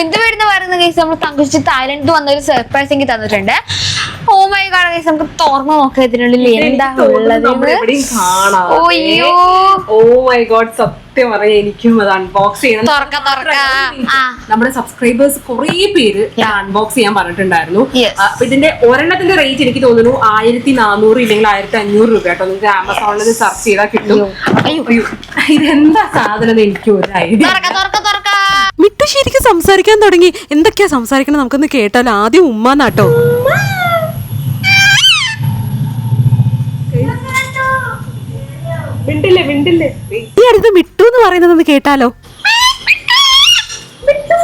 ബിന്ദു വരുന്ന പറയുന്ന കേസ് നമ്മൾ തങ്കുച്ചി തായ്ലൻഡ് വന്ന ഒരു സർപ്രൈസ് എനിക്ക് തന്നിട്ടുണ്ട്. ഓ മൈ ഗാഡ് കേസ് നമുക്ക് തുറന്നു നോക്കാം ഇതിനുള്ളിൽ എന്താ ഉള്ളത്. നമ്മുടെ കാണാം. ഓ, മൈ ഗോഡ് സത്യം പറയാ എനിക്കും അത് അൺബോക്സ് ചെയ്യണം. തുറക്ക തുറക്ക. ആ. നമ്മുടെ സബ്സ്ക്രൈബേഴ്സ് കുറെ പേര് അൺബോക്സ് ചെയ്യാൻ പറഞ്ഞിട്ടുണ്ടായിരുന്നു. അപ്പൊ ഇതിന്റെ ഒരെണ്ണത്തിന്റെ റേറ്റ് എനിക്ക് തോന്നുന്നു ആയിരത്തി നാനൂറ് ഇല്ലെങ്കിൽ ആയിരത്തി അഞ്ഞൂറ് രൂപ കേട്ടോ. നിങ്ങൾക്ക് ആമസോണിൽ സെർച്ച് ചെയ്താൽ കിട്ടും. ഇതെന്താ സാധനം എനിക്ക് ഒരു ഐഡിയ മിട്ടു ശരിക്കും സംസാരിക്കാൻ തുടങ്ങി. എന്തൊക്കെയാ സംസാരിക്കണം നമുക്കൊന്ന് കേട്ടാലോ? ആദ്യം ഉമ്മ നാട്ടോ ഈ അടുത്ത് മിട്ടു എന്ന് പറയുന്നത് ഒന്ന് കേട്ടാലോ മിട്ടു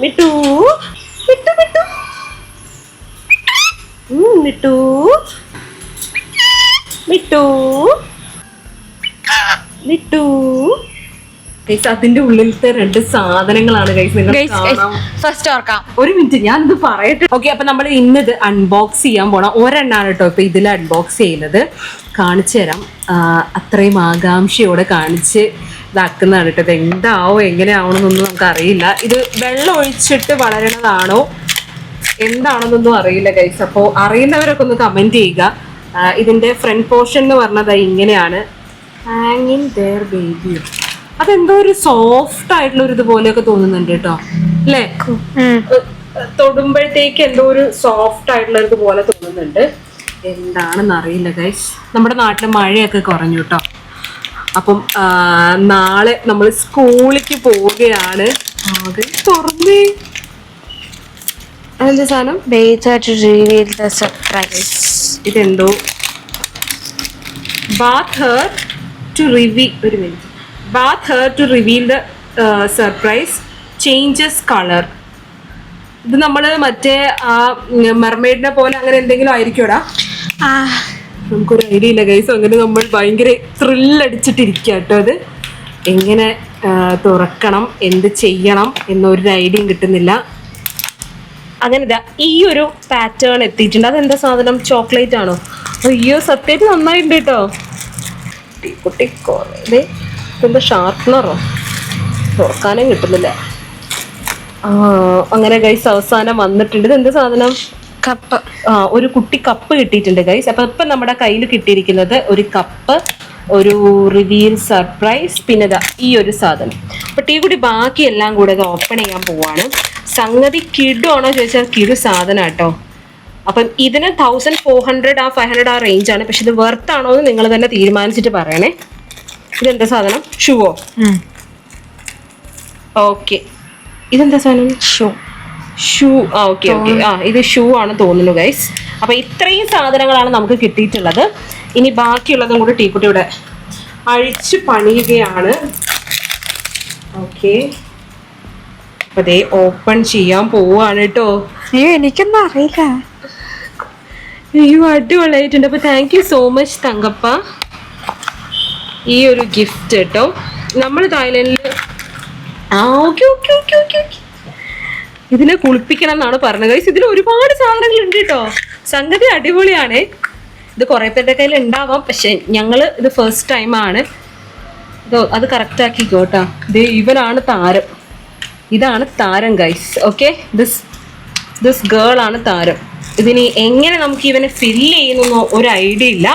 മിട്ടു ഉം, മിട്ടു മിട്ടു മിട്ടു ഗൈസ് അതിന്റെ ഉള്ളിലത്തെ രണ്ട് സാധനങ്ങളാണ് ഗൈസ് നിങ്ങൾ ഫസ്റ്റ് ഓർക്കാം. ഒരു മിനിറ്റ് ഞാൻ ഇത് പറയട്ടെ. ഓക്കെ അപ്പൊ നമ്മൾ ഇന്ന് ഇത് അൺബോക്സ് ചെയ്യാൻ പോണം ഒരെണ്ണാണ് കേട്ടോ ഇപ്പൊ ഇതിൽ അൺബോക്സ് ചെയ്യുന്നത്. കാണിച്ചു തരാം. അത്രയും ആകാംക്ഷയോടെ കാണിച്ച് ഇതാക്കുന്നതാണ് കേട്ടോ. ഇത് എന്താവോ എങ്ങനെയാവണമെന്നൊന്നും നമുക്ക് അറിയില്ല ഇത് വെള്ളം ഒഴിച്ചിട്ട് വളരണതാണോ? എന്താണെന്നൊന്നും അറിയില്ല ഗൈസ്. അപ്പോൾ അറിയുന്നവരൊക്കെ ഒന്ന് കമന്റ് ചെയ്യുക. ഇതിന്റെ ഇതിന്റെ ഫ്രണ്ട് പോർഷൻ എന്ന് പറഞ്ഞത് ഇങ്ങനെയാണ്. ഹാങ്ങിങ് ദർ ബേബി അതെന്തോ ഒരു സോഫ്റ്റ് ആയിട്ടുള്ള ഒരു ഇതുപോലെയൊക്കെ തോന്നുന്നുണ്ട് കേട്ടോ. അല്ലേ? തൊടുമ്പോഴത്തേക്ക് എന്തോ ഒരു സോഫ്റ്റ് ആയിട്ടുള്ള ഒരു ഇതുപോലെ തോന്നുന്നുണ്ട്. എന്താണെന്ന് അറിയില്ല ഗൈസ് നമ്മുടെ നാട്ടിലെ മഴയൊക്കെ കുറഞ്ഞു കേട്ടോ. അപ്പം നാളെ നമ്മൾ സ്കൂളിലേക്ക് പോവുകയാണ്. ആകെ തുറന്നേ. അതെന്താ സാധനം. ഇതെന്തോ? ബാത്ത് ഹെർ ടു റിവി ഒരു minute bath to reveal the the surprise changes colour ഇത് നമ്മൾ മറ്റേ ആ മെർമെയ്ഡിനെ പോലെ അങ്ങനെ എന്തെങ്കിലും ആയിരിക്കോടാ Ah, നമുക്കൊരു ഐഡിയ ഇല്ല ഗൈസ് അങ്ങനെ നമ്മൾ ഭയങ്കര ത്രില്ലടിച്ചിട്ടിരിക്കുക കേട്ടോ അത് എങ്ങനെ തുറക്കണം എന്ത് ചെയ്യണം എന്നൊരു ഐഡിയയും കിട്ടുന്നില്ല അങ്ങനെ ദാ ഈ ഒരു പാറ്റേൺ എത്തിയിട്ടുണ്ട് അതെന്താ സാധനം ചോക്ലേറ്റ് ആണോ അയ്യോ സത്യമായിട്ട് നന്നായിട്ടുണ്ട് കേട്ടോ കുട്ടി കുറേ ഇതെന്താ ഷാർപ്പ്നറോ തുറക്കാനും കിട്ടുന്നില്ല. ആ അങ്ങനെ ഗൈസ് അവസാനം വന്നിട്ടുണ്ട്. ഇത് എന്ത് സാധനം? കപ്പ്. ആ ഒരു കുട്ടി കപ്പ് കിട്ടിയിട്ടുണ്ട് ഗൈസ് അപ്പൊ ഇപ്പൊ നമ്മുടെ കയ്യിൽ കിട്ടിയിരിക്കുന്നത് ഒരു കപ്പ് ഒരു റിവീൽ സർപ്രൈസ് പിന്നെ ഈ ഒരു സാധനം. അപ്പൊ ടീ കൂടി ബാക്കി എല്ലാം കൂടെ ഓപ്പൺ ചെയ്യാൻ പോവാണ്. സംഗതി കിഡു ആണോ ചോദിച്ചാൽ കിഡു സാധനം കേട്ടോ അപ്പം ഇതിന് തൗസൻഡ് ഫോർ ഹൺഡ്രഡ് ആ ഫൈവ് ഹൺഡ്രഡ് ആ റേഞ്ച് ആണ്. പക്ഷെ ഇത് വെർത്ത് ആണോ എന്ന് നിങ്ങൾ തന്നെ തീരുമാനിച്ചിട്ട് പറയണേ. ഇതെന്താ സാധനം? ഷൂവോ? ഓക്കെ. ഇതെന്താ സാധനം? ഷൂ. ഷൂ. ആ ഓക്കെ ഓക്കെ. ആ ഇത് ഷൂ ആണ് തോന്നുന്നു ഗൈസ് അപ്പൊ ഇത്രയും സാധനങ്ങളാണ് നമുക്ക് കിട്ടിയിട്ടുള്ളത്. ഇനി ബാക്കിയുള്ളതും കൂടി ടീക്കുട്ടി ഇവിടെ അഴിച്ച് പണിയുകയാണ്. ഓക്കെ. അപ്പൊ ദേ ഓപ്പൺ ചെയ്യാൻ പോവാണ് കേട്ടോ അയ്യോ എനിക്കൊന്നും അറിയില്ല. അയ്യോ അടിപൊളിയായിട്ടുണ്ട്. അപ്പൊ താങ്ക് യു സോ മച്ച് തങ്കപ്പ. ഈ ഒരു ഗിഫ്റ്റ് കേട്ടോ നമ്മൾ തായ്ലൻഡിൽ ആ okay okay okay okay okay ഇതിനെ കുളിപ്പിക്കണം എന്നാണ് പറഞ്ഞത്. ഗൈസ് ഇതിൽ ഒരുപാട് സാധനങ്ങൾ ഉണ്ട് കേട്ടോ സംഗതി അടിപൊളിയാണ്. ഇത് കുറെ പേരുടെ കയ്യിൽ ഉണ്ടാവാം പക്ഷെ ഞങ്ങൾ ഇത് ഫസ്റ്റ് ടൈം ആണ്. അത് കറക്റ്റ് ആക്കിക്കോ കേട്ടോ. ഇത് ഇവനാണ് താരം. ഇതാണ് താരം guys okay this this girl ആണ് താരം. ഇതിനി എങ്ങനെ നമുക്ക് ഇവനെ ഫില്ല് ചെയ്യുന്നു ഒരു ഐഡിയ ഇല്ല.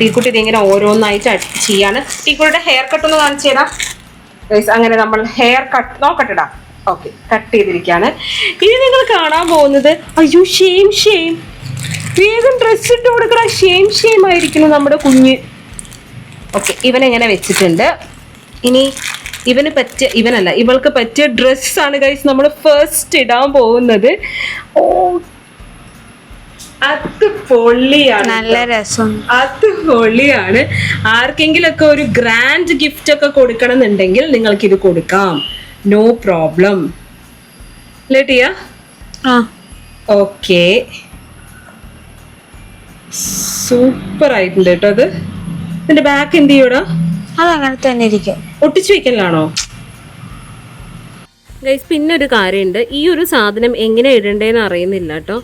ടീക്കുട്ടി ഇതിങ്ങനെ ഓരോന്നായിട്ട് ചെയ്യാണ്. ടീക്കുട്ടിയുടെ ഹെയർ കട്ട് ഒന്ന് കാണിച്ചു തരാം. അങ്ങനെ നമ്മൾ ഹെയർ കട്ട് നോക്കട്ടെടാ ഓക്കെ കട്ട് ചെയ്തിരിക്കുകയാണ് ഇനി നിങ്ങൾ കാണാൻ പോകുന്നത് അയ്യോ ഷെയിം ഷെയിം വേഗം ഡ്രസ് ഇട്ട് കൊടുക്കണം ഷെയിം ഷെയിം ആയിരിക്കുന്നു നമ്മുടെ കുഞ്ഞ്. ഓക്കെ ഇവനെങ്ങനെ വെച്ചിട്ടുണ്ട്? ഇനി ഇവന് പറ്റിയ ഇവനല്ല ഇവൾക്ക് പറ്റിയ ഡ്രസ്സാണ് ഗൈസ് നമ്മൾ ഫസ്റ്റ് ഇടാൻ പോകുന്നത്. ഓ അത് പൊള്ളിയാണ് നല്ല രസം. അത് പൊള്ളിയാണ്. ആർക്കെങ്കിലും ഒക്കെ ഒരു ഗ്രാൻഡ് ഗിഫ്റ്റ് ഒക്കെ കൊടുക്കണം എന്നുണ്ടെങ്കിൽ നിങ്ങൾക്ക് ഇത് കൊടുക്കാം. നോ പ്രോബ്ലം ലേട്ടിയ ടിയ? ഓക്കെ. സൂപ്പർ ആയിട്ടുണ്ട് കേട്ടോ അത്. ഇതിന്റെ ബാക്ക് എന്ത് ചെയ്യൂടാ? അങ്ങനെ തന്നെ ഇരിക്കും. ഒട്ടിച്ചു വെക്കലാണോ? ഗൈസ് പിന്നെ ഒരു കാര്യമുണ്ട്. ഈ ഒരു സാധനം എങ്ങനെ ഇടണ്ടേന്ന് അറിയുന്നില്ല കേട്ടോ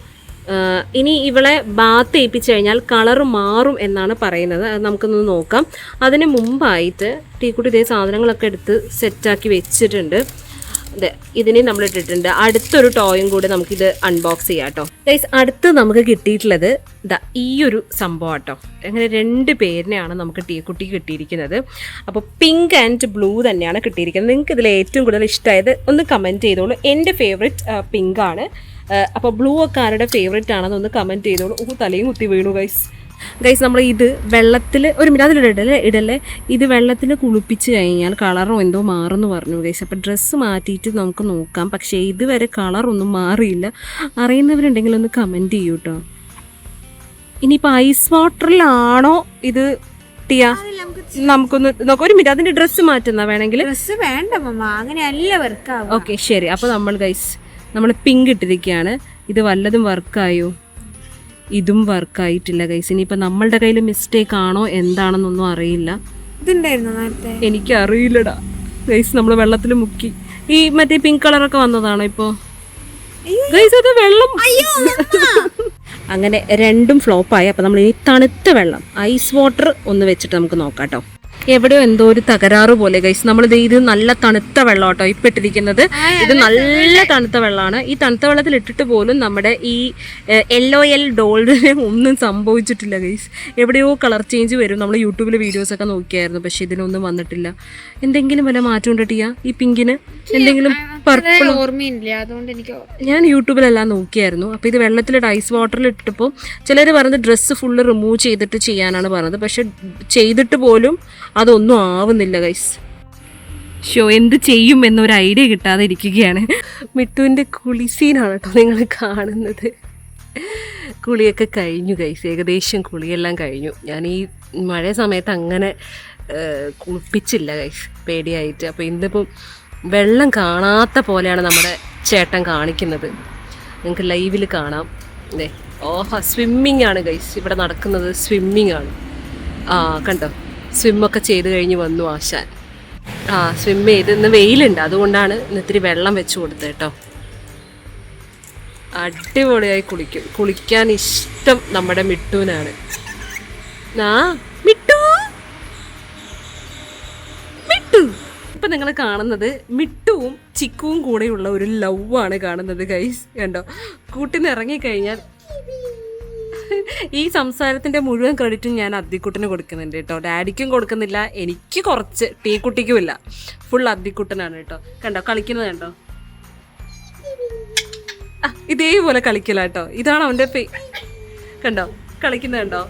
ഇനി ഇവളെ ബാത്ത് ഏൽപ്പിച്ചു കഴിഞ്ഞാൽ കളർ മാറും എന്നാണ് പറയുന്നത്. അത് നമുക്കൊന്ന് നോക്കാം. അതിന് മുമ്പായിട്ട് ടീക്കുട്ടി ഇതേ സാധനങ്ങളൊക്കെ എടുത്ത് സെറ്റാക്കി വെച്ചിട്ടുണ്ട്. അതെ ഇതിനെ നമ്മൾ ഇട്ടിട്ടുണ്ട്. അടുത്തൊരു ടോയും കൂടെ നമുക്കിത് അൺബോക്സ് ചെയ്യാം കേട്ടോ. ഗൈസ് അടുത്ത് നമുക്ക് കിട്ടിയിട്ടുള്ളത് ഇതാ ഈ ഒരു സംഭവം കേട്ടോ അങ്ങനെ രണ്ട് പേരിനെയാണ് നമുക്ക് ടീ കുട്ടി കിട്ടിയിരിക്കുന്നത്. അപ്പോൾ പിങ്ക് ആൻഡ് ബ്ലൂ തന്നെയാണ് കിട്ടിയിരിക്കുന്നത്. നിങ്ങൾക്ക് ഇതിൽ ഏറ്റവും കൂടുതൽ ഇഷ്ടമായത് ഒന്ന് കമന്റ് ചെയ്തോളൂ. എന്റെ ഫേവറേറ്റ് പിങ്കാണ് അപ്പോൾ ബ്ലൂ ഒക്കെ ആരുടെ ഫേവറേറ്റ് ആണെന്ന് ഒന്ന് കമന്റ് ചെയ്തോളൂ. ഓ തലയും കുത്തി വീണു ഗൈസ് ഗൈസ് നമ്മൾ ഇത് വെള്ളത്തിൽ ഒരു മിനിറ്റ് അതിലിടല്ലേ ഇടല്ലേ ഇത് വെള്ളത്തിൽ കുളിപ്പിച്ച് കഴിഞ്ഞാൽ കളറോ എന്തോ മാറുമെന്ന് പറഞ്ഞു ഗൈസ് അപ്പോൾ ഡ്രസ്സ് മാറ്റിയിട്ട് നമുക്ക് നോക്കാം. പക്ഷേ ഇതുവരെ കളറൊന്നും മാറിയില്ല. അറിയുന്നവരുണ്ടെങ്കിൽ ഒന്ന് കമന്റ് ചെയ്യൂ കേട്ടോ ഇനിയിപ്പോൾ ഐസ് വാട്ടറിലാണോ ഇത് ടിയാ? നമുക്കൊന്ന് നോക്കാം ഒരു മിനിറ്റ് അതിന്റെ ഡ്രസ്സ് മാറ്റുന്ന വേണമെങ്കിൽ ഡ്രസ്സ് വേണ്ട മമ്മ അങ്ങനെയല്ല വർക്കാവും ഓക്കെ ശരി. അപ്പോൾ നമ്മൾ ഗൈസ് നമ്മൾ പിങ്ക് ഇട്ടിരിക്കുകയാണ് ഇത് വല്ലതും വർക്കായോ ഇതും വർക്കായിട്ടില്ല ഗൈസ് ഇനിയിപ്പോൾ നമ്മളുടെ കയ്യിൽ മിസ്റ്റേക്ക് ആണോ? എന്താണെന്നൊന്നും അറിയില്ല. ഇതുണ്ടായിരുന്നു നേരത്തെ? എനിക്കറിയില്ലടാ. ഗൈസ് നമ്മൾ വെള്ളത്തിൽ മുക്കി. ഈ മറ്റേ പിങ്ക് കളറൊക്കെ വന്നതാണോ ഇപ്പോൾ ഗൈസ് അത് വെള്ളം. അങ്ങനെ രണ്ടും ഫ്ലോപ്പായി അപ്പോൾ നമ്മൾ ഇനി തണുത്ത വെള്ളം ഐസ് വാട്ടർ ഒന്ന് വെച്ചിട്ട് നമുക്ക് നോക്കാം കേട്ടോ എവിടെയോ എന്തോ ഒരു തകരാറ് പോലെ ഗൈസ് നമ്മൾ ഇത് നല്ല തണുത്ത വെള്ളം കേട്ടോ ഇപ്പം ഇട്ടിരിക്കുന്നത് ഇത് നല്ല തണുത്ത വെള്ളമാണ് ഈ തണുത്ത വെള്ളത്തിൽ ഇട്ടിട്ട് പോലും നമ്മുടെ ഈ യെല്ലോ എൽ ഡോൾഡിന് ഒന്നും സംഭവിച്ചിട്ടില്ല ഗൈസ് എവിടെയോ കളർ ചേഞ്ച് വരും. നമ്മൾ യൂട്യൂബിൽ വീഡിയോസ് ഒക്കെ നോക്കിയായിരുന്നു പക്ഷെ ഇതിനൊന്നും വന്നിട്ടില്ല. എന്തെങ്കിലും വല്ല മാറ്റം ഉണ്ടിട്ടിയ ഈ പിങ്കിന് എന്തെങ്കിലും പർപ്പിൾ ഓർമ്മയില്ല അതുകൊണ്ട് എനിക്ക് ഞാൻ യൂട്യൂബിലെല്ലാം നോക്കിയായിരുന്നു. അപ്പോൾ ഇത് വെള്ളത്തിലിട്ട് ഐസ് വാട്ടറിൽ ഇട്ടപ്പോൾ ചിലർ പറഞ്ഞത് ഡ്രസ്സ് ഫുള്ള് റിമൂവ് ചെയ്തിട്ട് ചെയ്യാനാണ് പറഞ്ഞത്. പക്ഷെ ചെയ്തിട്ട് പോലും അതൊന്നും ആവുന്നില്ല ഗൈസ് ഷോ എന്ത് ചെയ്യും എന്നൊരു ഐഡിയ കിട്ടാതെ ഇരിക്കുകയാണ്. മിട്ടുവിന്റെ കുളി സീനാണ് കേട്ടോ നിങ്ങൾ കാണുന്നത്. കുളിയൊക്കെ കഴിഞ്ഞു ഗൈസ് ഏകദേശം കുളിയെല്ലാം കഴിഞ്ഞു. ഞാൻ ഈ മഴ സമയത്ത് അങ്ങനെ കുളിപ്പിച്ചില്ല ഗൈസ് പേടിയായിട്ട്. അപ്പോൾ ഇന്നിപ്പം വെള്ളം കാണാത്ത പോലെയാണ് നമ്മുടെ ചേട്ടൻ കാണിക്കുന്നത്. നിങ്ങൾക്ക് ലൈവിൽ കാണാം. അതെ ഓഹ സ്വിമ്മിംഗ് ആണ് ഗൈസ് ഇവിടെ നടക്കുന്നത് സ്വിമ്മിംഗ് ആണ്. ആ കണ്ടോ? സ്വിമ്മൊക്കെ ചെയ്ത് കഴിഞ്ഞ് വന്നു ആശാൻ. ആ സ്വിം ചെയ്ത് ഇന്ന് വെയിലുണ്ട്. അതുകൊണ്ടാണ് ഇന്ന് ഇത്തിരി വെള്ളം വെച്ച് കൊടുത്തത് കേട്ടോ. അടിപൊളിയായി കുളിക്കും. കുളിക്കാൻ ഇഷ്ടം നമ്മുടെ മിട്ടുവിനാണ്. ആ ഇപ്പൊ നിങ്ങൾ കാണുന്നത് മിട്ടുവും ചിക്കുവും കൂടെയുള്ള ഒരു ലവ് ആണ് കാണുന്നത് ഗൈസ് കണ്ടോ? കൂട്ടിന്ന് ഇറങ്ങിക്കഴിഞ്ഞാൽ ഈ സംസാരത്തിന്റെ മുഴുവൻ ക്രെഡിറ്റും ഞാൻ അദ്ദിക്കുട്ടിന് കൊടുക്കുന്നുണ്ട് കേട്ടോ. ഡാഡിക്കും കൊടുക്കുന്നില്ല എനിക്ക് കുറച്ച് ടീക്കുട്ടിക്കും ഇല്ല ഫുൾ അദ്ദിക്കുട്ടനാണ് കേട്ടോ. കണ്ടോ? കളിക്കുന്നത് കണ്ടോ? ഇതേപോലെ കളിക്കില്ല കേട്ടോ. ഇതാണ് അവന്റെ പേ കണ്ടോ? കളിക്കുന്നത് കണ്ടോ?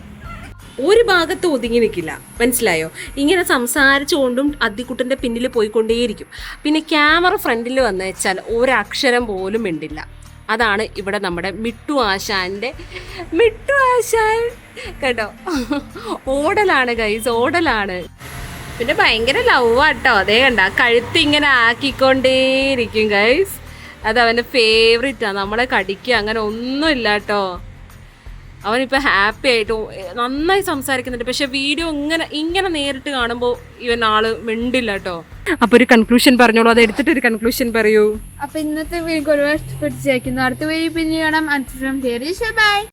ഒരു ഭാഗത്ത് ഒതുങ്ങി നിൽക്കില്ല മനസ്സിലായോ? ഇങ്ങനെ സംസാരിച്ചുകൊണ്ടും അദ്ദിക്കുട്ടന്റെ പിന്നിൽ പോയിക്കൊണ്ടേയിരിക്കും. പിന്നെ ക്യാമറ ഫ്രണ്ടിൽ വന്നു വെച്ചാൽ ഒരക്ഷരം പോലും മിണ്ടില്ല. അതാണ് ഇവിടെ നമ്മുടെ മിട്ടു ആശാന്റെ മിട്ടു ആശാൻ. കേട്ടോ? ഓടലാണ് ഗൈസ് ഓടലാണ്. പിന്നെ ഭയങ്കര ലവ് ആട്ടോ. അതേ കണ്ട കഴുത്ത് ഇങ്ങനെ ആക്കിക്കൊണ്ടേയിരിക്കും ഗൈസ് അത് അവന്റെ ഫേവറേറ്റാണ് നമ്മളെ കടിക്കുക അങ്ങനെ ഒന്നുമില്ല കേട്ടോ അവനിപ്പോൾ ഹാപ്പി ആയിട്ട് നന്നായി സംസാരിക്കുന്നുണ്ട്. പക്ഷെ വീഡിയോ ഇങ്ങനെ ഇങ്ങനെ നേരിട്ട് കാണുമ്പോൾ ഇവൻ ആൾ മിണ്ടില്ല കേട്ടോ അപ്പൊ ഒരു കൺക്ലൂഷൻ പറഞ്ഞോളൂ. അത് എടുത്തിട്ട് ഒരു കൺക്ലൂഷൻ പറയൂ. അപ്പൊ ഇന്നത്തെ വീഡിയോ ഒരുപാട് ഇഷ്ടപ്പെട്ടു ചേക്കുന്നു അടുത്ത വീഡിയോ പിന്നെ കാണാം. ബൈ